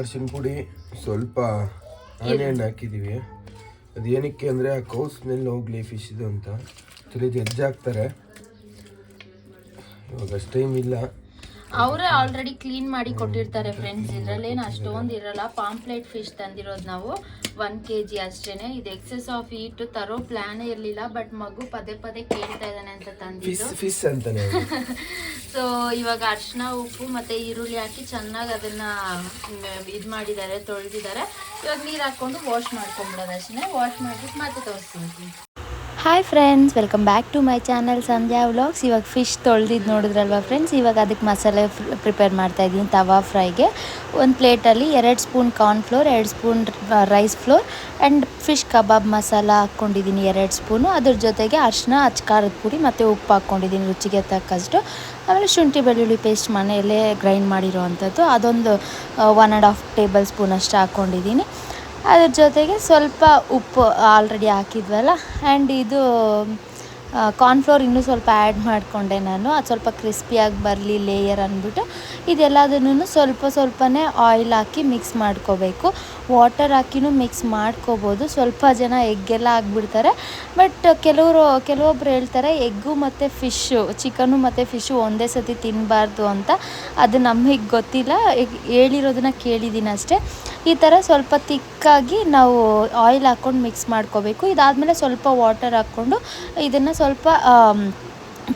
ಅರಿಶಿನ ಪುಡಿ ಸ್ವಲ್ಪ ಆನಿಯನ್ ಹಾಕಿದ್ದೀವಿ. ಅದು ಏನಕ್ಕೆ ಅಂದರೆ ಆ ಕೌ ಸ್ಮೆಲ್ ಹೋಗ್ಲಿ ಫಿಶ್ ಇದು ಅಂತ. ಆ್ಯಕ್ಚುಲಿ ಜಡ್ಜ್ ಹಾಕ್ತಾರೆ. ಇವಾಗ ಅಷ್ಟು ಟೈಮ್ ಇಲ್ಲ. ಅವರೇ ಆಲ್ರೆಡಿ ಕ್ಲೀನ್ ಮಾಡಿ ಕೊಟ್ಟಿರ್ತಾರೆ ಫ್ರೆಂಡ್ಸ್ ಇದ್ರಲ್ಲೇನು ಅಷ್ಟೊಂದು ಇರಲ್ಲ. ಪಾಂಪ್ಲೆಟ್ ಫಿಶ್ ತಂದಿರೋದು ನಾವು. ಒನ್ ಕೆ ಜಿ ಅಷ್ಟೇ ಇದು ಎಕ್ಸೆಸ್ ಆಫ್ ಈಟ್ ತರೋ ಪ್ಲಾನೇ ಇರಲಿಲ್ಲ ಬಟ್ ಮಗು ಪದೇ ಪದೇ ಕೇಳ್ತಾ ಇದ್ದಾನೆ ಅಂತ ತಂದಿದ್ದು. ಫಿಶ್ ಅಂತಾನೆ. ಸೊ ಇವಾಗ ಅರ್ಶಿನ ಉಪ್ಪು ಮತ್ತೆ ಈರುಳ್ಳಿ ಹಾಕಿ ಚೆನ್ನಾಗಿ ಅದನ್ನ ಇದು ಮಾಡಿದ್ದಾರೆ, ತೊಳೆದಿದ್ದಾರೆ. ಇವಾಗ ನೀರು ಹಾಕೊಂಡು ವಾಶ್ ಮಾಡ್ಕೊಂಬಿಡೋದು ಅಷ್ಟೇ ವಾಶ್ ಮಾಡ್ಬಿಟ್ಟು ಮತ್ತೆ ತೋರಿಸ್ತೀನಿ. Hi friends welcome back to my channel Sandhya vlogs ಇವಾಗ ಫಿಶ್ ತೊಳೆದಿದ್ದು ನೋಡಿದ್ರಲ್ವ ಫ್ರೆಂಡ್ಸ್ ಇವಾಗ ಅದಕ್ಕೆ ಮಸಾಲೆ ಪ್ರಿಪೇರ್ ಮಾಡ್ತಾ ಇದ್ದೀನಿ ತವಾ ಫ್ರೈಗೆ. ಒಂದು ಪ್ಲೇಟಲ್ಲಿ ಎರಡು ಸ್ಪೂನ್ ಕಾರ್ನ್ ಫ್ಲೋರ್ ಎರಡು spoon rice flour and fish kebab masala ಹಾಕ್ಕೊಂಡಿದ್ದೀನಿ ಎರಡು ಸ್ಪೂನು. ಅದ್ರ ಜೊತೆಗೆ ಅರ್ಶಿನ ಖಾರದ ಪುಡಿ ಮತ್ತು ಉಪ್ಪು ಹಾಕ್ಕೊಂಡಿದ್ದೀನಿ ರುಚಿಗೆ ತಕ್ಕಷ್ಟು. ಆಮೇಲೆ ಶುಂಠಿ, ಬೆಳ್ಳುಳ್ಳಿ ಪೇಸ್ಟ್ ಮನೆಯಲ್ಲೇ ಗ್ರೈಂಡ್ ಮಾಡಿರೋ ಅಂಥದ್ದು ಅದೊಂದು one and half table spoon ಅಷ್ಟು ಹಾಕ್ಕೊಂಡಿದ್ದೀನಿ ಅದ್ರ ಜೊತೆಗೆ ಸ್ವಲ್ಪ ಉಪ್ಪು ಆಲ್ರೆಡಿ ಹಾಕಿದ್ವಲ್ಲ ಆ್ಯಂಡ್ ಇದು ಕಾರ್ನ್ಫ್ಲೋರ್ ಇನ್ನೂ ಸ್ವಲ್ಪ ಆ್ಯಡ್ ಮಾಡಿಕೊಂಡೆ ನಾನು. ಅದು ಸ್ವಲ್ಪ ಕ್ರಿಸ್ಪಿಯಾಗಿ ಬರಲಿ ಲೇಯರ್ ಅಂದ್ಬಿಟ್ಟು ಇದೆಲ್ಲದನ್ನು ಸ್ವಲ್ಪ ಸ್ವಲ್ಪನೇ ಆಯಿಲ್ ಹಾಕಿ ಮಿಕ್ಸ್ ಮಾಡ್ಕೋಬೇಕು. ವಾಟರ್ ಹಾಕಿನೂ ಮಿಕ್ಸ್ ಮಾಡ್ಕೋಬೋದು. ಸ್ವಲ್ಪ ಜನ ಎಗ್ಗೆಲ್ಲ ಆಗಿಬಿಡ್ತಾರೆ. ಬಟ್ ಕೆಲವರು, ಕೆಲವೊಬ್ರು ಹೇಳ್ತಾರೆ, ಎಗ್ಗು ಮತ್ತು ಫಿಶ್ಶು ಚಿಕನು ಮತ್ತು ಫಿಶ್ಶು ಒಂದೇ ಸತಿ ತಿನ್ನಬಾರ್ದು ಅಂತ. ಅದು ನಮಗೆ ಗೊತ್ತಿಲ್ಲ. ಹೇಳಿರೋದನ್ನ ಕೇಳಿದ್ದೀನಿ ಅಷ್ಟೇ. ಈ ಥರ ಸ್ವಲ್ಪ ತಿಕ್ಕಾಗಿ ನಾವು ಆಯಿಲ್ ಹಾಕ್ಕೊಂಡು ಮಿಕ್ಸ್ ಮಾಡ್ಕೋಬೇಕು. ಇದಾದಮೇಲೆ ಸ್ವಲ್ಪ ವಾಟರ್ ಹಾಕ್ಕೊಂಡು ಇದನ್ನು ಸ್ವಲ್ಪ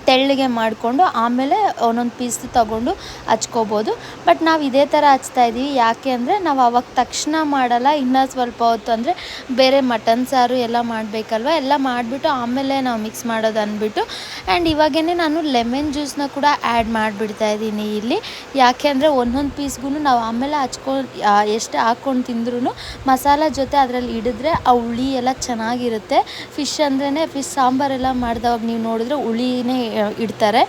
ತೆಳ್ಳಗೆ ಮಾಡಿಕೊಂಡು ಆಮೇಲೆ ಒಂದೊಂದು ಪೀಸ್ ತಗೊಂಡು ಹಚ್ಕೋಬೋದು. ಬಟ್ ನಾವು ಇದೇ ಥರ ಹಚ್ತಾ ಇದ್ದೀವಿ ಯಾಕೆ ಅಂದರೆ ನಾವು ಅವಾಗ ತಕ್ಷಣ ಮಾಡಲ್ಲ. ಇನ್ನೂ ಸ್ವಲ್ಪ ಹೊತ್ತು ಅಂದರೆ ಬೇರೆ ಮಟನ್ ಸಾರು ಎಲ್ಲ ಮಾಡಬೇಕಲ್ವ? ಎಲ್ಲ ಮಾಡಿಬಿಟ್ಟು ಆಮೇಲೆ ನಾವು ಮಿಕ್ಸ್ ಮಾಡೋದು ಅಂದ್ಬಿಟ್ಟು. ಆ್ಯಂಡ್ ಇವಾಗೇ ನಾನು ಲೆಮನ್ ಜ್ಯೂಸನ್ನ ಕೂಡ ಆ್ಯಡ್ ಮಾಡಿಬಿಡ್ತಾ ಇದ್ದೀನಿ ಇಲ್ಲಿ. ಯಾಕೆ ಅಂದರೆ ಒಂದೊಂದು ಪೀಸ್ಗೂ ನಾವು ಆಮೇಲೆ ಹಚ್ಕೊಂಡು ಎಷ್ಟು ಹಾಕ್ಕೊಂಡು ತಿಂದ್ರೂ ಮಸಾಲ ಜೊತೆ ಅದರಲ್ಲಿ ಹಿಡಿದ್ರೆ ಆ ಹುಳಿ ಎಲ್ಲ ಚೆನ್ನಾಗಿರುತ್ತೆ. ಫಿಶ್ ಅಂದ್ರೇ ಫಿಶ್ ಸಾಂಬಾರೆಲ್ಲ ಮಾಡಿದವಾಗ ನೀವು ನೋಡಿದ್ರೆ ಹುಳಿನೇ ಇಡ್ತಾರೆ.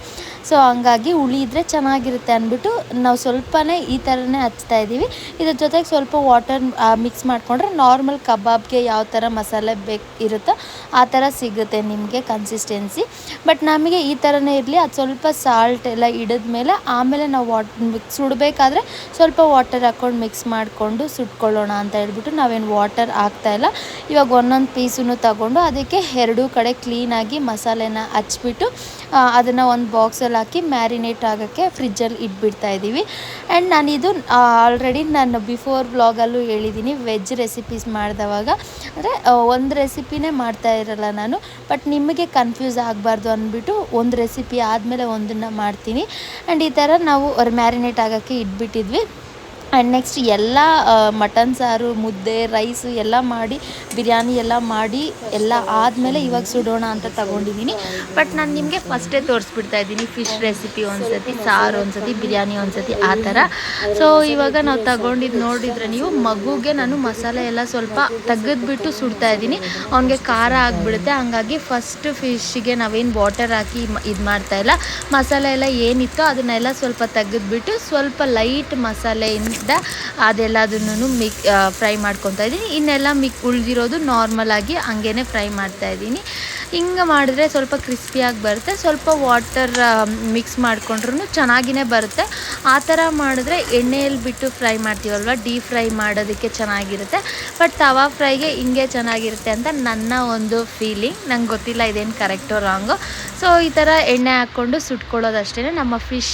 ಸೊ ಹಂಗಾಗಿ ಹುಳಿ ಇದ್ದರೆ ಚೆನ್ನಾಗಿರುತ್ತೆ ಅಂದ್ಬಿಟ್ಟು ನಾವು ಸ್ವಲ್ಪನೇ ಈ ಥರನೇ ಹಚ್ತಾ ಇದ್ದೀವಿ. ಇದ್ರ ಜೊತೆಗೆ ಸ್ವಲ್ಪ ವಾಟರ್ ಮಿಕ್ಸ್ ಮಾಡಿಕೊಂಡ್ರೆ ನಾರ್ಮಲ್ ಕಬಾಬ್ಗೆ ಯಾವ ಥರ ಮಸಾಲೆ ಬೇಕು ಇರುತ್ತೋ ಆ ಥರ ಸಿಗುತ್ತೆ ನಿಮಗೆ ಕನ್ಸಿಸ್ಟೆನ್ಸಿ ಬಟ್ ನಮಗೆ ಈ ಥರನೇ ಇರಲಿ, ಅದು ಸ್ವಲ್ಪ ಸಾಲ್ಟ್ ಎಲ್ಲ ಹಿಡಿದ್ಮೇಲೆ ಆಮೇಲೆ ನಾವು ವಾಟ್ ಸುಡಬೇಕಾದ್ರೆ ಸ್ವಲ್ಪ ವಾಟರ್ ಹಾಕ್ಕೊಂಡು ಮಿಕ್ಸ್ ಮಾಡಿಕೊಂಡು ಸುಟ್ಕೊಳ್ಳೋಣ ಅಂತ ಹೇಳ್ಬಿಟ್ಟು ನಾವೇನು ವಾಟರ್ ಹಾಕ್ತಾಯಿಲ್ಲ ಇವಾಗ ಒಂದೊಂದು ಪೀಸನ್ನು ತಗೊಂಡು ಅದಕ್ಕೆ ಎರಡೂ ಕಡೆ ಕ್ಲೀನಾಗಿ ಮಸಾಲೆನ ಹಚ್ಬಿಟ್ಟು ಅದನ್ನು ಒಂದು ಬಾಕ್ಸಲ್ಲಿ ಹಾಕಿ ಮ್ಯಾರಿನೇಟ್ ಆಗೋಕ್ಕೆ ಫ್ರಿಜ್ಜಲ್ಲಿ ಇಟ್ಬಿಡ್ತಾ ಇದ್ದೀವಿ ಆ್ಯಂಡ್ ನಾನಿದು ಆಲ್ರೆಡಿ ನಾನು ಬಿಫೋರ್ ಬ್ಲಾಗಲ್ಲೂ ಹೇಳಿದ್ದೀನಿ ವೆಜ್ ರೆಸಿಪೀಸ್ ಮಾಡಿದವಾಗ. ಅಂದರೆ ಒಂದು ರೆಸಿಪಿನೇ ಮಾಡ್ತಾ ಇರಲ್ಲ ನಾನು ಬಟ್ ನಿಮಗೆ ಕನ್ಫ್ಯೂಸ್ ಆಗಬಾರ್ದು ಅಂದ್ಬಿಟ್ಟು ಒಂದು ರೆಸಿಪಿ ಆದಮೇಲೆ ಒಂದನ್ನು ಮಾಡ್ತೀನಿ. ಆ್ಯಂಡ್ ಈ ಥರ ನಾವು ಮ್ಯಾರಿನೇಟ್ ಆಗೋಕ್ಕೆ ಇಟ್ಬಿಟ್ಟಿದ್ವಿ. ಆ್ಯಂಡ್ ನೆಕ್ಸ್ಟ್ ಎಲ್ಲ ಮಟನ್ ಸಾರು, ಮುದ್ದೆ ರೈಸು ಎಲ್ಲ ಮಾಡಿ, ಬಿರಿಯಾನಿ ಎಲ್ಲ ಮಾಡಿ, ಎಲ್ಲ ಆದಮೇಲೆ ಇವಾಗ ಸುಡೋಣ ಅಂತ ತಗೊಂಡಿದ್ದೀನಿ. ಬಟ್ ನಾನು ನಿಮಗೆ ಫಸ್ಟೇ ತೋರಿಸ್ಬಿಡ್ತಾ ಇದ್ದೀನಿ ಫಿಶ್ ರೆಸಿಪಿ ಒಂದ್ಸತಿ, ಸಾರು ಒಂದ್ಸತಿ, ಬಿರಿಯಾನಿ ಒಂದ್ಸತಿ, ಆ ಥರ. ಸೊ ಇವಾಗ ನಾವು ತಗೊಂಡಿದ್ದು ನೋಡಿದರೆ ನೀವು ಮಗುಗೆ ನಾನು ಮಸಾಲೆ ಎಲ್ಲ ಸ್ವಲ್ಪ ತೆಗೆದ್ಬಿಟ್ಟು ಸುಡ್ತಾ ಇದ್ದೀನಿ. ಅವನಿಗೆ ಖಾರ ಆಗಿಬಿಡುತ್ತೆ. ಹಂಗಾಗಿ ಫಸ್ಟ್ ಫಿಶ್ಗೆ ನಾವೇನು ವಾಟರ್ ಹಾಕಿ ಇದು ಮಾಡ್ತಾಯಿಲ್ಲ ಮಸಾಲೆ ಎಲ್ಲ ಏನಿತ್ತೋ ಅದನ್ನೆಲ್ಲ ಸ್ವಲ್ಪ ತೆಗೆದ್ಬಿಟ್ಟು ಸ್ವಲ್ಪ ಲೈಟ್ ಮಸಾಲೆಯಿಂದ ಅದೆಲ್ಲದನ್ನು ಮಿಕ್ ಫ್ರೈ ಮಾಡ್ಕೊತಾ ಇದ್ದೀನಿ. ಇನ್ನೆಲ್ಲ ಮಿಕ್ ಉಳಿದಿರೋದು ನಾರ್ಮಲಾಗಿ ಹಂಗೇನೆ ಫ್ರೈ ಮಾಡ್ತಾ ಇದ್ದೀನಿ. ಹಿಂಗೆ ಮಾಡಿದ್ರೆ ಸ್ವಲ್ಪ ಕ್ರಿಸ್ಪಿಯಾಗಿ ಬರುತ್ತೆ. ಸ್ವಲ್ಪ ವಾಟರ್ ಮಿಕ್ಸ್ ಮಾಡಿಕೊಂಡ್ರೂ ಚೆನ್ನಾಗಿನೇ ಬರುತ್ತೆ. ಆ ಥರ ಮಾಡಿದ್ರೆ ಎಣ್ಣೆಯಲ್ಲಿ ಬಿಟ್ಟು ಫ್ರೈ ಮಾಡ್ತೀವಲ್ವ? ಡೀಪ್ ಫ್ರೈ ಮಾಡೋದಕ್ಕೆ ಚೆನ್ನಾಗಿರುತ್ತೆ. ಬಟ್ ತವಾ ಫ್ರೈಗೆ ಹಿಂಗೆ ಚೆನ್ನಾಗಿರುತ್ತೆ ಅಂತ ನನ್ನ ಒಂದು ಫೀಲಿಂಗ್ ನಂಗೆ ಗೊತ್ತಿಲ್ಲ ಇದೇನು ಕರೆಕ್ಟು ರಾಂಗು ಸೊ ಈ ಥರ ಎಣ್ಣೆ ಹಾಕ್ಕೊಂಡು ಸುಟ್ಕೊಳ್ಳೋದಷ್ಟೇ ನಮ್ಮ ಫಿಶ್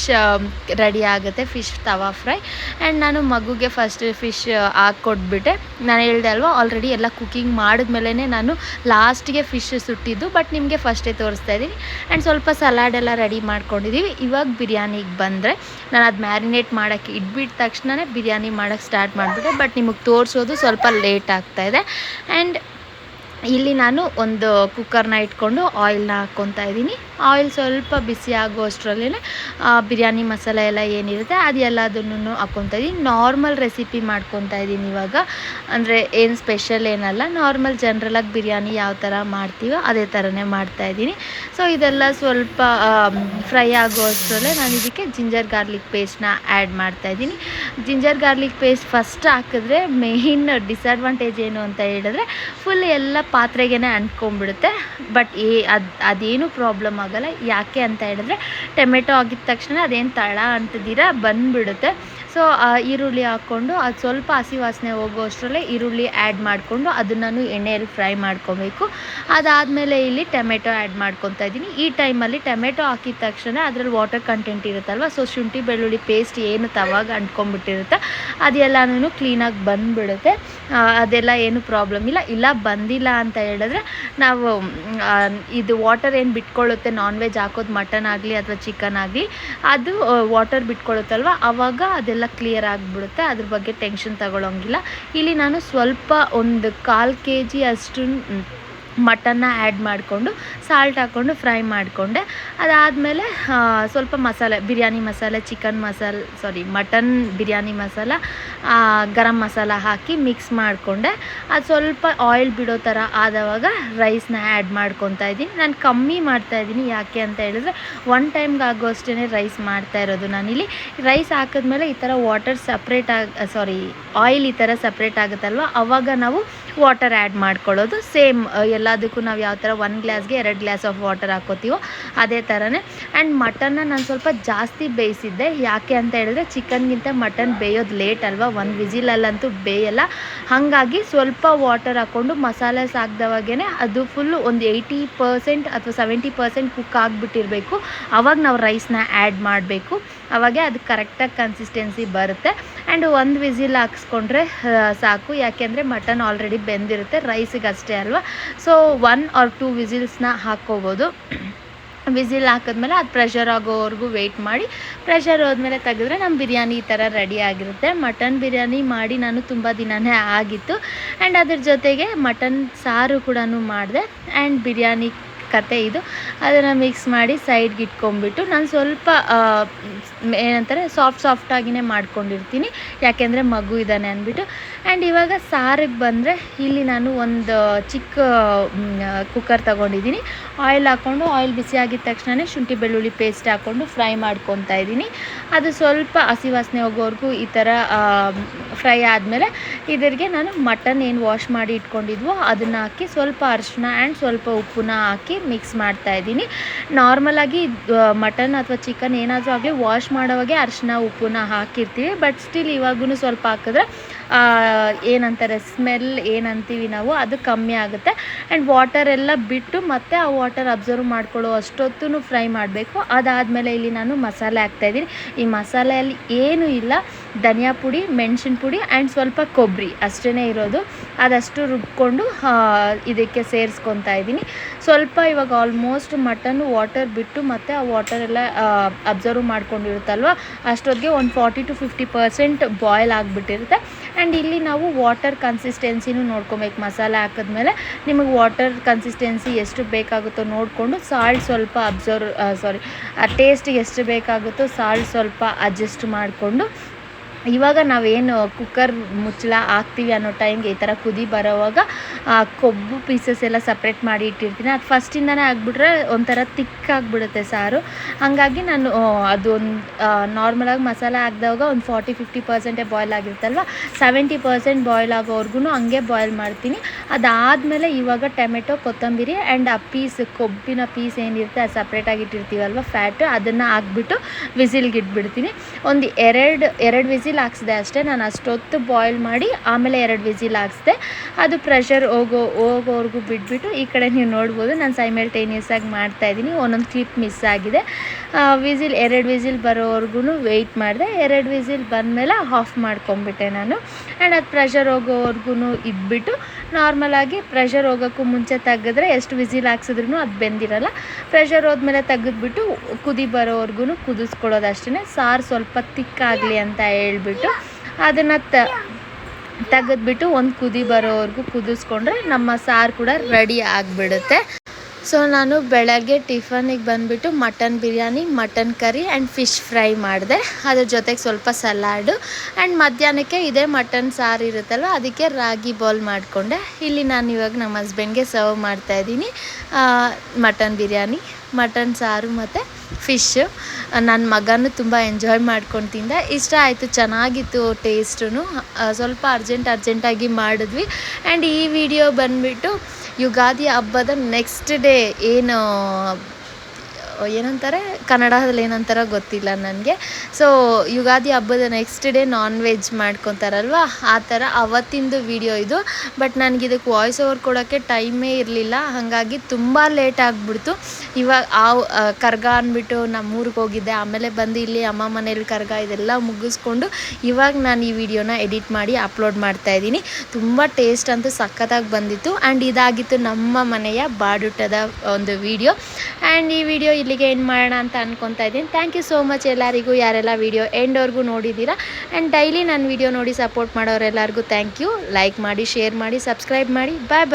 ರೆಡಿ ಆಗುತ್ತೆ. ಫಿಶ್ ತವಾ ಫ್ರೈ ಆ್ಯಂಡ್ ನಾನು ಮಗುಗೆ ಫಸ್ಟ್ ಫಿಶ್ ಹಾಕ್ಕೊಟ್ಬಿಟ್ಟೆ. ನಾನು ಹೇಳ್ದೆ ಅಲ್ವಾ ಆಲ್ರೆಡಿ ಎಲ್ಲ ಕುಕ್ಕಿಂಗ್ ಮಾಡಿದ್ಮೇಲೆ ನಾನು ಲಾಸ್ಟಿಗೆ ಫಿಶ್ ಸುಟ್ಟಿದ್ದು. ಬಟ್ ನಿಮಗೆ ಫಸ್ಟೇ ತೋರಿಸ್ತಾ ಇದ್ದೀನಿ. ಆ್ಯಂಡ್ ಸ್ವಲ್ಪ ಸಲಾಡ್ ಎಲ್ಲ ರೆಡಿ ಮಾಡ್ಕೊಂಡಿದ್ದೀವಿ ಇವಾಗ ಬಿರಿಯಾನಿಗೆ ಬಂದರೆ ನಾನು ಅದು ಮ್ಯಾರಿನೇಟ್ ಮಾಡೋಕ್ಕೆ ಇಟ್ಬಿಟ್ಟ ತಕ್ಷಣವೇ ಬಿರಿಯಾನಿ ಮಾಡೋಕ್ಕೆ ಸ್ಟಾರ್ಟ್ ಮಾಡಿಬಿಟ್ಟೆ ಬಟ್ ನಿಮಗೆ ತೋರಿಸೋದು ಸ್ವಲ್ಪ ಲೇಟ್ ಆಗ್ತಾಯಿದೆ ಆ್ಯಂಡ್ ಇಲ್ಲಿ ನಾನು ಒಂದು ಕುಕ್ಕರ್ನ ಇಟ್ಕೊಂಡು ಆಯಿಲ್ನ ಹಾಕ್ಕೊತಾ ಇದ್ದೀನಿ. ಆಯಿಲ್ ಸ್ವಲ್ಪ ಬಿಸಿ ಆಗೋ ಅಷ್ಟರಲ್ಲೇ ಬಿರಿಯಾನಿ ಮಸಾಲೆ ಎಲ್ಲ ಏನಿರುತ್ತೆ ಅದೆಲ್ಲದನ್ನು ಹಾಕ್ಕೊತಾ ಇದ್ದೀನಿ. ನಾರ್ಮಲ್ ರೆಸಿಪಿ ಮಾಡ್ಕೊತಾ ಇದ್ದೀನಿ ಇವಾಗ. ಅಂದರೆ ಏನು ಸ್ಪೆಷಲ್ ಏನಲ್ಲ ನಾರ್ಮಲ್ ಜನ್ರಲಾಗಿ ಬಿರಿಯಾನಿ ಯಾವ ಥರ ಮಾಡ್ತೀವೋ ಅದೇ ಥರನೇ ಮಾಡ್ತಾ ಇದ್ದೀನಿ. ಸೊ ಇದೆಲ್ಲ ಸ್ವಲ್ಪ ಫ್ರೈ ಆಗೋ ಅಷ್ಟರಲ್ಲೇ ನಾನು ಇದಕ್ಕೆ ಜಿಂಜರ್ ಗಾರ್ಲಿಕ್ ಪೇಸ್ಟ್ನ ಆ್ಯಡ್ ಮಾಡ್ತಾ ಇದ್ದೀನಿ. ಜಿಂಜರ್ ಗಾರ್ಲಿಕ್ ಪೇಸ್ಟ್ ಫಸ್ಟ್ ಹಾಕಿದ್ರೆ ಮೇಯ್ನ್ ಡಿಸ್ಅಡ್ವಾಂಟೇಜ್ ಏನು ಅಂತ ಹೇಳಿದ್ರೆ ಫುಲ್ ಎಲ್ಲ ಪಾತ್ರೆಗೇ ಅಂಟ್ಕೊಂಡ್ಬಿಡುತ್ತೆ. ಬಟ್ ಏ ಅದು, ಅದೇನು ಪ್ರಾಬ್ಲಮ್ ಆಗೋಲ್ಲ. ಯಾಕೆ ಅಂತ ಹೇಳಿದ್ರೆ, ಟೊಮೆಟೊ ಆಗಿದ ತಕ್ಷಣ ಅದೇನು ತಳ ಅಂಟದಿರ ಬಂದುಬಿಡುತ್ತೆ. ಸೊ ಈರುಳ್ಳಿ ಹಾಕ್ಕೊಂಡು ಅದು ಸ್ವಲ್ಪ ಹಸಿ ವಾಸನೆ ಹೋಗೋ ಅಷ್ಟರಲ್ಲೇ ಈರುಳ್ಳಿ ಆ್ಯಡ್ ಮಾಡಿಕೊಂಡು ಅದನ್ನು ಎಣ್ಣೆಯಲ್ಲಿ ಫ್ರೈ ಮಾಡ್ಕೊಬೇಕು. ಅದಾದಮೇಲೆ ಇಲ್ಲಿ ಟೊಮೆಟೊ ಆ್ಯಡ್ ಮಾಡ್ಕೊತಾ ಇದ್ದೀನಿ. ಈ ಟೈಮಲ್ಲಿ ಟೊಮೆಟೊ ಹಾಕಿದ ತಕ್ಷಣ ಅದರಲ್ಲಿ ವಾಟರ್ ಕಂಟೆಂಟ್ ಇರುತ್ತಲ್ವ? ಸೊ ಶುಂಠಿ, ಬೆಳ್ಳುಳ್ಳಿ ಪೇಸ್ಟ್ ಏನು ತವಾಗ ಅಂಟ್ಕೊಂಡ್ಬಿಟ್ಟಿರುತ್ತೆ. ಅದೆಲ್ಲನೂ ಕ್ಲೀನಾಗಿ ಬಂದುಬಿಡುತ್ತೆ. ಅದೆಲ್ಲ ಏನು ಪ್ರಾಬ್ಲಮ್ ಇಲ್ಲ. ಇಲ್ಲ ಬಂದಿಲ್ಲ ಅಂತ ಹೇಳಿದ್ರೆ ನಾವು ಇದು ವಾಟರ್ ಏನು ಬಿಟ್ಕೊಳ್ಳುತ್ತೆ? ನಾನ್ ವೆಜ್ ಹಾಕೋದು ಮಟನ್ ಆಗಲಿ ಅಥವಾ ಚಿಕನ್ ಆಗಲಿ, ಅದು ವಾಟರ್ ಬಿಟ್ಕೊಳ್ಳುತ್ತಲ್ವ? ಆವಾಗ ಅದೆಲ್ಲ ಕ್ಲಿಯರ್ ಆಗಿಬಿಡುತ್ತೆ. ಅದ್ರ ಬಗ್ಗೆ ಟೆನ್ಷನ್ ತಗೊಳ್ಳೋಂಗಿಲ್ಲ ಇಲ್ಲಿ ನಾನು ಸ್ವಲ್ಪ ಒಂದು ಕಾಲು ಕೆ ಜಿ ಅಷ್ಟು ಮಟನ್ನ ಆ್ಯಡ್ ಮಾಡಿಕೊಂಡು ಸಾಲ್ಟ್ ಹಾಕ್ಕೊಂಡು ಫ್ರೈ ಮಾಡಿಕೊಂಡೆ. ಅದಾದಮೇಲೆ ಸ್ವಲ್ಪ ಮಸಾಲೆ, ಬಿರಿಯಾನಿ ಮಸಾಲೆ chicken masala sorry mutton biryani masala garam masala ಹಾಕಿ ಮಿಕ್ಸ್ ಮಾಡಿಕೊಂಡೆ. ಅದು ಸ್ವಲ್ಪ ಆಯಿಲ್ ಬಿಡೋ ಥರ ಆದವಾಗ ರೈಸ್ನ ಆ್ಯಡ್ ಮಾಡ್ಕೊತಾ ಇದ್ದೀನಿ. ನಾನು ಕಮ್ಮಿ ಮಾಡ್ತಾ ಇದ್ದೀನಿ, ಯಾಕೆ ಅಂತ ಹೇಳಿದ್ರೆ ಒನ್ ಟೈಮ್ಗೆ ಆಗೋಷ್ಟೇ ರೈಸ್ ಮಾಡ್ತಾ ಇರೋದು ನಾನಿಲ್ಲಿ. ರೈಸ್ ಹಾಕಿದ್ಮೇಲೆ ಈ ಥರ ವಾಟರ್ ಸಪ್ರೇಟ್ ಆಗಿ ಸಾರಿ ಆಯಿಲ್ ಈ ಥರ ಸಪ್ರೇಟ್ ಆಗುತ್ತಲ್ವ? ಅವಾಗ ನಾವು ವಾಟರ್ ಆ್ಯಡ್ ಮಾಡ್ಕೊಳ್ಳೋದು. ಸೇಮ್ ಎಲ್ಲದಕ್ಕೂ ನಾವು ಯಾವ ಥರ ಒಂದು ಗ್ಲಾಸ್ಗೆ ಎರಡು ಗ್ಲಾಸ್ ಆಫ್ ವಾಟರ್ ಹಾಕೋತೀವೋ ಅದೇ ಥರನೇ ಆ್ಯಂಡ್ ಮಟನ್ನ ನಾನು ಸ್ವಲ್ಪ ಜಾಸ್ತಿ ಬೇಯಿಸಿದ್ದೆ. ಯಾಕೆ ಅಂತ ಹೇಳಿದ್ರೆ ಚಿಕನ್ಗಿಂತ ಮಟನ್ ಬೇಯೋದು ಲೇಟ್ ಅಲ್ವಾ? ಒಂದು ವಿಸಿಲಲ್ಲಂತೂ ಬೇಯಲ್ಲ. ಹಾಗಾಗಿ ಸ್ವಲ್ಪ ವಾಟರ್ ಹಾಕ್ಕೊಂಡು ಮಸಾಲೆ ಸಾಕ್ದವಾಗೇ ಅದು ಫುಲ್ಲು ಒಂದು ಏಯ್ಟಿ ಪರ್ಸೆಂಟ್ ಅಥವಾ ಸೆವೆಂಟಿ ಪರ್ಸೆಂಟ್ ಕುಕ್ ಆಗಿಬಿಟ್ಟಿರಬೇಕು. ಅವಾಗ ನಾವು ರೈಸ್ನ ಆ್ಯಡ್ ಮಾಡಬೇಕು. ಅವಾಗೆ ಅದು ಕರೆಕ್ಟಾಗಿ ಕನ್ಸಿಸ್ಟೆನ್ಸಿ ಬರುತ್ತೆ. ಆ್ಯಂಡ್ ಒಂದು ವಿಸಿಲ್ ಹಾಕ್ಸ್ಕೊಂಡ್ರೆ ಸಾಕು. ಯಾಕೆಂದರೆ ಮಟನ್ ಆಲ್ರೆಡಿ ಬೆಂದಿರುತ್ತೆ ರೈಸಿಗೆ ಅಷ್ಟೇ ಅಲ್ವಾ? ಸೊ ಒನ್ ಆರ್ ಟೂ ವಿಸಿಲ್ಸ್ನ ಹಾಕ್ಕೋಬೋದು. ವಿಸಿಲ್ ಹಾಕಿದ್ಮೇಲೆ ಅದು ಪ್ರೆಷರ್ ಆಗೋವರೆಗೂ ವೆಯ್ಟ್ ಮಾಡಿ. ಪ್ರೆಷರ್ ಹೋದ್ಮೇಲೆ ತೆಗೆದ್ರೆ ನಮ್ಮ ಬಿರಿಯಾನಿ ಈ ಥರ ರೆಡಿ ಆಗಿರುತ್ತೆ. ಮಟನ್ ಬಿರಿಯಾನಿ ಮಾಡಿ ನಾನು ತುಂಬ ದಿನವೇ ಆಗಿತ್ತು. ಆ್ಯಂಡ್ ಅದ್ರ ಜೊತೆಗೆ ಮಟನ್ ಸಾರು ಕೂಡ ಮಾಡಿದೆ. ಆ್ಯಂಡ್ ಬಿರಿಯಾನಿ ಕತೆ ಇದು. ಅದನ್ನು ಮಿಕ್ಸ್ ಮಾಡಿ ಸೈಡ್ಗೆ ಇಟ್ಕೊಂಡ್ಬಿಟ್ಟು ನಾನು ಸ್ವಲ್ಪ ಏನಂತಾರೆ ಸಾಫ್ಟ್ ಸಾಫ್ಟಾಗಿನೇ ಮಾಡ್ಕೊಂಡಿರ್ತೀನಿ. ಯಾಕೆಂದರೆ ಮಗು ಇದ್ದಾನೆ ಅಂದ್ಬಿಟ್ಟು. ಆ್ಯಂಡ್ ಇವಾಗ ಸಾರಿಗೆ ಬಂದರೆ ಇಲ್ಲಿ ನಾನು ಒಂದು ಚಿಕ್ಕ ಕುಕ್ಕರ್ ತಗೊಂಡಿದ್ದೀನಿ. ಆಯಿಲ್ ಹಾಕ್ಕೊಂಡು ಆಯಿಲ್ ಬಿಸಿ ಆಗಿದ ತಕ್ಷಣವೇ ಶುಂಠಿ, ಬೆಳ್ಳುಳ್ಳಿ ಪೇಸ್ಟ್ ಹಾಕ್ಕೊಂಡು ಫ್ರೈ ಮಾಡ್ಕೊತಾ ಇದ್ದೀನಿ. ಅದು ಸ್ವಲ್ಪ ಹಸಿ ವಾಸನೆ ಹೋಗೋವರೆಗೂ ಈ ಥರ ಫ್ರೈ ಆದಮೇಲೆ ಇದರಿಗೆ ನಾನು ಮಟನ್ ಏನು ವಾಶ್ ಮಾಡಿ ಇಟ್ಕೊಂಡಿದ್ವೋ ಅದನ್ನು ಹಾಕಿ ಸ್ವಲ್ಪ ಅರಿಶಿನ ಆ್ಯಂಡ್ ಸ್ವಲ್ಪ ಉಪ್ಪನ್ನ ಹಾಕಿ ಮಿಕ್ಸ್ ಮಾಡ್ತಾ ಇದ್ದೀನಿ. ನಾರ್ಮಲಾಗಿ ಮಟನ್ ಅಥವಾ ಚಿಕನ್ ಏನಾದರೂ ಆಗಲಿ ವಾಶ್ ಮಾಡೋವಾಗೆ ಅರಿಶಿನ ಉಪ್ಪನ್ನ ಹಾಕಿರ್ತೀವಿ. ಬಟ್ ಸ್ಟಿಲ್ ಇವಾಗೂ ಸ್ವಲ್ಪ ಹಾಕಿದ್ರೆ ಏನಂತಾರೆ ಸ್ಮೆಲ್ ಏನಂತೀವಿ ನಾವು, ಅದು ಕಮ್ಮಿ ಆಗುತ್ತೆ. ಆ್ಯಂಡ್ ವಾಟರ್ ಎಲ್ಲ ಬಿಟ್ಟು ಮತ್ತೆ ಆ ವಾಟರ್ ಅಬ್ಸರ್ವ್ ಮಾಡ್ಕೊಳ್ಳೋ ಅಷ್ಟೊತ್ತೂ ಫ್ರೈ ಮಾಡಬೇಕು. ಅದಾದಮೇಲೆ ಇಲ್ಲಿ ನಾನು ಮಸಾಲೆ ಹಾಕ್ತಾಯಿದ್ದೀನಿ ಈ ಮಸಾಲೆಯಲ್ಲಿ ಏನೂ ಇಲ್ಲ. ಧನಿಯಾ ಪುಡಿ, ಮೆಣಸಿನ ಪುಡಿ ಆ್ಯಂಡ್ ಸ್ವಲ್ಪ ಕೊಬ್ಬರಿ ಅಷ್ಟೇ ಇರೋದು. ಅದಷ್ಟು ರುಬ್ಕೊಂಡು ಇದಕ್ಕೆ ಸೇರಿಸ್ಕೊತಾ ಇದ್ದೀನಿ. ಸ್ವಲ್ಪ ಇವಾಗ ಆಲ್ಮೋಸ್ಟ್ ಮಟನ್ ವಾಟರ್ ಬಿಟ್ಟು ಮತ್ತು ಆ ವಾಟರ್ ಎಲ್ಲ ಅಬ್ಸರ್ವ್ ಮಾಡ್ಕೊಂಡಿರುತ್ತಲ್ವ? ಅಷ್ಟೊತ್ತಿಗೆ ಒಂದು forty to fifty percent boil ಆಗಿಬಿಟ್ಟಿರುತ್ತೆ. And ಇಲ್ಲಿ ನಾವು ವಾಟರ್ ಕನ್ಸಿಸ್ಟೆನ್ಸಿನೂ ನೋಡ್ಕೊಬೇಕು. ಮಸಾಲೆ ಹಾಕಿದ್ಮೇಲೆ ನಿಮಗೆ ವಾಟರ್ ಕನ್ಸಿಸ್ಟೆನ್ಸಿ ಎಷ್ಟು ಬೇಕಾಗುತ್ತೋ ನೋಡಿಕೊಂಡು ಸಾಲ್ಟ್ ಸ್ವಲ್ಪ ಅಬ್ಸರ್ವ್ ಸಾರಿ ಆ ಟೇಸ್ಟ್ ಎಷ್ಟು ಬೇಕಾಗುತ್ತೋ ಸಾಲ್ಟ್ ಸ್ವಲ್ಪ ಅಡ್ಜಸ್ಟ್ ಮಾಡಿಕೊಂಡು ಇವಾಗ ನಾವೇನು ಕುಕ್ಕರ್ ಮುಚ್ಚಳ ಹಾಕ್ತೀವಿ ಅನ್ನೋ ಟೈಮ್ಗೆ ಈ ಥರ ಕುದಿ ಬರೋವಾಗ, ಆ ಕೊಬ್ಬು ಪೀಸಸ್ ಎಲ್ಲ ಸಪ್ರೇಟ್ ಮಾಡಿ ಇಟ್ಟಿರ್ತೀನಿ. ಅದು ಫಸ್ಟಿಂದನೇ ಆಗಿಬಿಟ್ರೆ ಒಂಥರ ತಿಕ್ಕಾಗ್ಬಿಡುತ್ತೆ ಸಾರು. ಹಾಗಾಗಿ ನಾನು ಅದೊಂದು ನಾರ್ಮಲಾಗಿ ಮಸಾಲೆ ಹಾಕಿದಾಗ ಒಂದು ಫಾರ್ಟಿ ಫಿಫ್ಟಿ ಪರ್ಸೆಂಟೇ ಬಾಯ್ಲ್ ಆಗಿರುತ್ತಲ್ವ? ಸೆವೆಂಟಿ ಪರ್ಸೆಂಟ್ ಬಾಯ್ಲ್ ಆಗೋವರೆಗೂ ಹಂಗೆ ಬಾಯ್ಲ್ ಮಾಡ್ತೀನಿ. ಅದಾದಮೇಲೆ ಇವಾಗ ಟೊಮೆಟೊ, ಕೊತ್ತಂಬರಿ ಆ್ಯಂಡ್ ಆ ಪೀಸ್ ಕೊಬ್ಬಿನ ಪೀಸ್ ಏನಿರುತ್ತೆ ಅದು ಸಪ್ರೇಟಾಗಿ ಇಟ್ಟಿರ್ತೀವಲ್ವ? ಫ್ಯಾಟ್ ಅದನ್ನು ಹಾಕ್ಬಿಟ್ಟು, ವಿಸಿಲ್ಗೆ ಇಟ್ಬಿಡ್ತೀನಿ. ಒಂದು ಎರಡು ಎರಡು ವಿಸಿಲ್ ಹಾಕ್ಸಿದೆ ಅಷ್ಟೇ, ನಾನು ಅಷ್ಟೊತ್ತು ಬಾಯ್ಲ್ ಮಾಡಿ ಆಮೇಲೆ ಎರಡು ವಿಸಿಲ್ ಹಾಕ್ಸಿದೆ. ಅದು ಪ್ರೆಷರ್ ಹೋಗೋ, ಹೋಗೋವರೆಗೂ ಬಿಟ್ಬಿಟ್ಟು ಈ ಕಡೆ ನೀವು ನೋಡ್ಬೋದು, ನಾನು ಸೈಮಲ್ಟೇನಿಯಸ್ ಆಗಿ ಮಾಡ್ತಾ ಇದ್ದೀನಿ, ಒಂದೊಂದು ಕ್ಲಿಪ್ ಮಿಸ್ ಆಗಿದೆ. ವಿಸಿಲ್ ಎರಡು ವಿಸಿಲ್ ಬರೋವರೆಗೂ ವೆಯ್ಟ್ ಮಾಡಿದೆ, ಎರಡು ವಿಸಿಲ್ ಬಂದಮೇಲೆ ಆಫ್ ಮಾಡ್ಕೊಂಬಿಟ್ಟೆ ನಾನು. ಆ್ಯಂಡ್ ಅದು ಪ್ರೆಷರ್ ಹೋಗೋವರೆಗೂ ಇದ್ಬಿಟ್ಟು ನಾರ್ಮಲಾಗಿ ಪ್ರೆಷರ್ ಹೋಗೋಕ್ಕೂ ಮುಂಚೆ ತೆಗೆದ್ರೆ ಎಷ್ಟು ವಿಸಿಲ್ ಹಾಕ್ಸಿದ್ರೂ ಅದು ಬೆಂದಿರಲ್ಲ. ಪ್ರೆಷರ್ ಹೋದ್ಮೇಲೆ ತೆಗೆದ್ಬಿಟ್ಟು ಕುದಿ ಬರೋವರೆಗೂ ಕುದಿಸ್ಕೊಳ್ಳೋದು ಅಷ್ಟೇ ಸಾರು ಸ್ವಲ್ಪ ತಿಕ್ಕಾಗಲಿ ಅಂತ ಹೇಳ್ಬಿಟ್ಟು ಅದನ್ನು ತ, ತೆಗೆದ್ಬಿಟ್ಟು ಒಂದು ಕುದಿ ಬರೋವರೆಗೂ ಕುದಿಸ್ಕೊಂಡ್ರೆ ನಮ್ಮ ಸಾರು ಕೂಡ ರೆಡಿ ಆಗಿಬಿಡುತ್ತೆ. ಸೊ ನಾನು ಬೆಳಗ್ಗೆ ಟಿಫನಿಗೆ ಬಂದುಬಿಟ್ಟು mutton biryani, mutton curry and fish fry ಮಾಡಿದೆ. ಅದ್ರ ಜೊತೆಗೆ ಸ್ವಲ್ಪ ಸಲಾಡು ಆ್ಯಂಡ್ ಮಧ್ಯಾಹ್ನಕ್ಕೆ ಇದೇ ಮಟನ್ ಸಾರು ಇರುತ್ತಲ್ವ, ಅದಕ್ಕೆ ರಾಗಿ ಬಾಲ್ ಮಾಡಿಕೊಂಡೆ. ಇಲ್ಲಿ ನಾನು ಇವಾಗ ನಮ್ಮ ಹಸ್ಬೆಂಡ್ಗೆ ಸರ್ವ್ ಮಾಡ್ತಾಯಿದ್ದೀನಿ ಮಟನ್ ಬಿರಿಯಾನಿ. ಮಟನ್, ಸಾರು ಮತ್ತು ಫಿಶ್ಶು ನನ್ನ ಮಗನೂ ತುಂಬ ಎಂಜಾಯ್ ಮಾಡ್ಕೊಂಡು ತಿಂದ ಇಷ್ಟ ಆಯಿತು, ಚೆನ್ನಾಗಿತ್ತು ಟೇಸ್ಟು ಸ್ವಲ್ಪ ಅರ್ಜೆಂಟ್ ಅರ್ಜೆಂಟಾಗಿ ಮಾಡಿದ್ವಿ. ಆ್ಯಂಡ್ ಈ ವಿಡಿಯೋ ಬಂದುಬಿಟ್ಟು ಯುಗಾದಿ ಹಬ್ಬದ ನೆಕ್ಸ್ಟ್ ಡೇ ಏನು ಏನಂತಾರೆ? ಕನ್ನಡದಲ್ಲಿ ಏನಂತಾರೋ ಗೊತ್ತಿಲ್ಲ ನನಗೆ. ಸೊ ಯುಗಾದಿ ಹಬ್ಬದ ನೆಕ್ಸ್ಟ್ ಡೇ ನಾನ್ ವೆಜ್ ಮಾಡ್ಕೊತಾರಲ್ವ? ಆ ಥರ ಅವತ್ತಿಂದು ವಿಡಿಯೋ ಇದು. ಬಟ್ ನನಗೆ ಇದಕ್ಕೆ ವಾಯ್ಸ್ ಓವರ್ ಕೊಡೋಕ್ಕೆ ಟೈಮೇ ಇರಲಿಲ್ಲ. ಹಾಗಾಗಿ ತುಂಬ ಲೇಟ್ ಆಗಿಬಿಡ್ತು. ಇವಾಗ ಆ ಕರ್ಗ ಅಂದ್ಬಿಟ್ಟು ನಮ್ಮ ಊರಿಗೆ ಹೋಗಿದ್ದೆ. ಆಮೇಲೆ ಬಂದು ಇಲ್ಲಿ ಅಮ್ಮ ಮನೇಲಿ ಕರ್ಗ ಇದೆಲ್ಲ ಮುಗಿಸ್ಕೊಂಡು ಇವಾಗ ನಾನು ಈ ವಿಡಿಯೋನ ಎಡಿಟ್ ಮಾಡಿ ಅಪ್ಲೋಡ್ ಮಾಡ್ತಾ ಇದ್ದೀನಿ. ತುಂಬ ಟೇಸ್ಟ್ ಅಂತೂ ಸಖತ್ತಾಗಿ ಬಂದಿತ್ತು. ಆ್ಯಂಡ್ ಇದಾಗಿತ್ತು ನಮ್ಮ ಮನೆಯ ಬಾಡುಟದ ಒಂದು ವಿಡಿಯೋ ಆ್ಯಂಡ್ ಈ ವಿಡಿಯೋ ಇಲ್ಲಿಗೆ ಏನು ಮಾಡೋಣ ಅಂತ ಅನ್ಕೊತಾ ಇದ್ದೀನಿ. ಥ್ಯಾಂಕ್ ಯು ಸೋ ಮಚ್ ಎಲ್ಲರಿಗೂ, ಯಾರೆಲ್ಲ ವಿಡಿಯೋ ಎಂಡ್ವರೆಗೂ ನೋಡಿದ್ದೀರಾ. ಆ್ಯಂಡ್ ಡೈಲಿ ನನ್ನ ವಿಡಿಯೋ ನೋಡಿ ಸಪೋರ್ಟ್ ಮಾಡೋರೆಲ್ಲರಿಗೂ ಥ್ಯಾಂಕ್ ಯು ಲೈಕ್ ಮಾಡಿ ಶೇರ್ ಮಾಡಿ ಸಬ್ಸ್ಕ್ರೈಬ್ ಮಾಡಿ. Bye bye